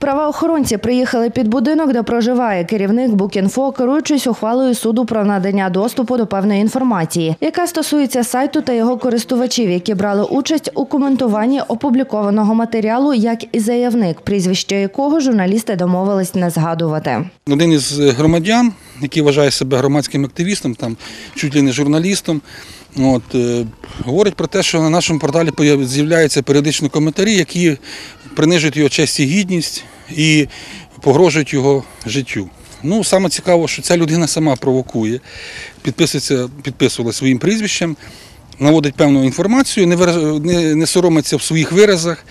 Правоохоронці приїхали під будинок, де проживає керівник Букінфо, керуючись ухвалою суду про надання доступу до певної інформації, яка стосується сайту та його користувачів, які брали участь у коментуванні опублікованого матеріалу, як і заявник, прізвище якого журналісти домовились не згадувати. Один із громадян, який вважає себе громадським активістом, там чуть ли не журналістом, от, е, говорить про те, що на нашому порталі з'являються періодично коментарі, які принижують його честь і гідність і погрожують його життю. Ну, саме цікаво, що ця людина сама провокує, підписується, підписувала своїм прізвищем, наводить певну інформацію, не, не, не соромиться в своїх виразах.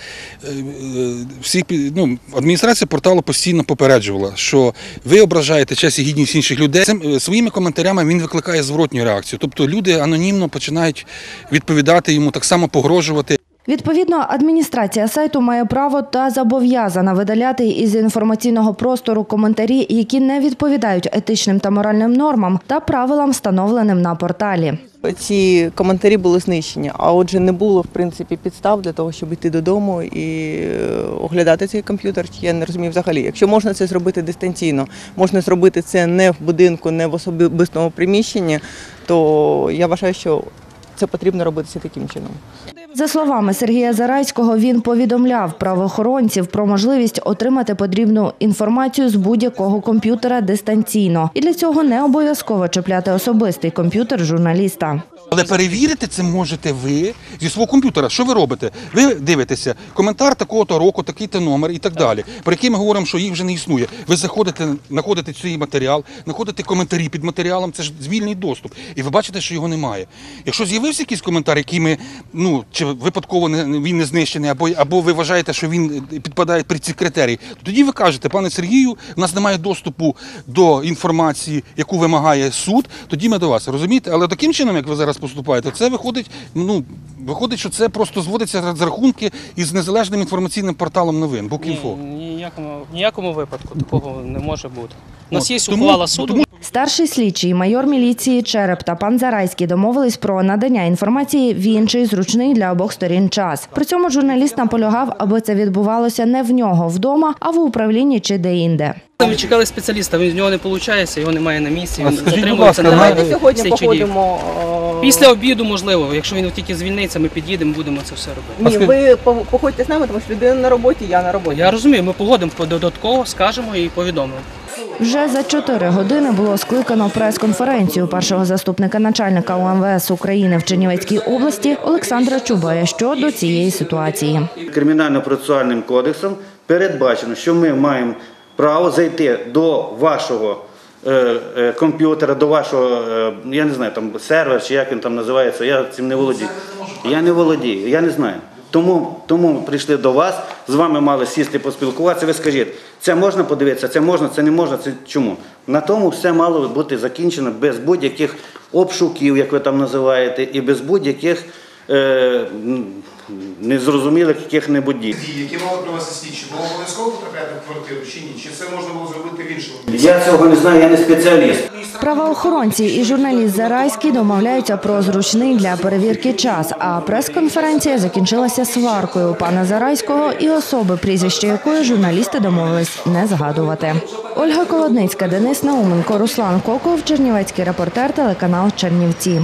Е, е, Всі, ну, адміністрація порталу постійно попереджувала, що ви ображаєте честь і гідність інших людей. Цим, е, своїми коментарями він викликає зворотню реакцію. Тобто люди анонімно починають відповідати йому, так само погрожувати. Відповідно, адміністрація сайту має право та зобов'язана видаляти із інформаційного простору коментарі, які не відповідають етичним та моральним нормам та правилам, встановленим на порталі. Ці коментарі були знищені, а отже, не було в принципі підстав для того, щоб йти додому і е, оглядати цей комп'ютер. Я не розумію взагалі. Якщо можна це зробити дистанційно, можна зробити це не в будинку, не в особистому приміщенні, то я вважаю, що це потрібно робитися таким чином. За словами Сергія Зарайського, він повідомляв правоохоронців про можливість отримати потрібну інформацію з будь-якого комп'ютера дистанційно, і для цього не обов'язково чіпляти особистий комп'ютер журналіста. Але перевірити це можете ви зі свого комп'ютера. Що ви робите? Ви дивитеся коментар такого-то року, такий-то номер і так далі. Про який ми говоримо, що їх вже не існує. Ви заходите, знаходите цей матеріал, знаходите коментарі під матеріалом, це ж звільний доступ. І ви бачите, що його немає. Якщо з'явився якийсь коментар, який ми, ну чи випадково не він не знищений, або або ви вважаєте, що він підпадає під ці критерії, то тоді ви кажете, пане Сергію, у нас немає доступу до інформації, яку вимагає суд. Тоді ми до вас розумієте? Але таким чином, як ви зараз поступаєте, це виходить. Ну виходить, що це просто зводиться з рахунки із незалежним інформаційним порталом новин Букінфо. Ні, ніякому, ніякому випадку такого не може бути. У нас От, є ухвала суду. тому- Старший слідчий, майор міліції Череп та пан Зарайський домовились про надання інформації в інший зручний для обох сторін час. При цьому журналіст наполягав, аби це відбувалося не в нього вдома, а в управлінні чи де-інде. Ми чекали спеціаліста, він з нього не виходить, його немає на місці, він затримується на Давайте сьогодні походимо. е, Після обіду, можливо, якщо він тільки звільниться, ми під'їдемо, будемо це все робити. Ні, ви походьте з нами, тому що людина на роботі, я на роботі. Я розумію, ми погодимо додатково, скажемо і повідомимо. Вже за чотири години було скликано прес-конференцію першого заступника начальника УМВС України в Чернівецькій області Олександра Чубая щодо цієї ситуації. Кримінально-процесуальним кодексом передбачено, що ми маємо право зайти до вашого е, е, комп'ютера, до вашого, е, я не знаю, там сервер чи як він там називається, я цим не володію. Я не володію, я не знаю. Тому, тому прийшли до вас, з вами мали сісти поспілкуватися. Ви скажіть, це можна подивитися, це можна, це не можна, це чому? На тому все мало бути закінчено без будь-яких обшуків, як ви там називаєте, і без будь-яких е, незрозумілих яких-небудь дій. які мали провести слідчі, було обов'язково потрапляти в квартиру чи ні? Чи це можна було зробити в іншому? Я цього не знаю, я не спеціаліст. Правоохоронці і журналіст Зарайський домовляються про зручний для перевірки час. А прес-конференція закінчилася сваркою пана Зарайського і особи, прізвище якої журналісти домовились не згадувати. Ольга Колодницька, Денис Науменко, Руслан Коков, Чернівецький репортер, телеканал Чернівці.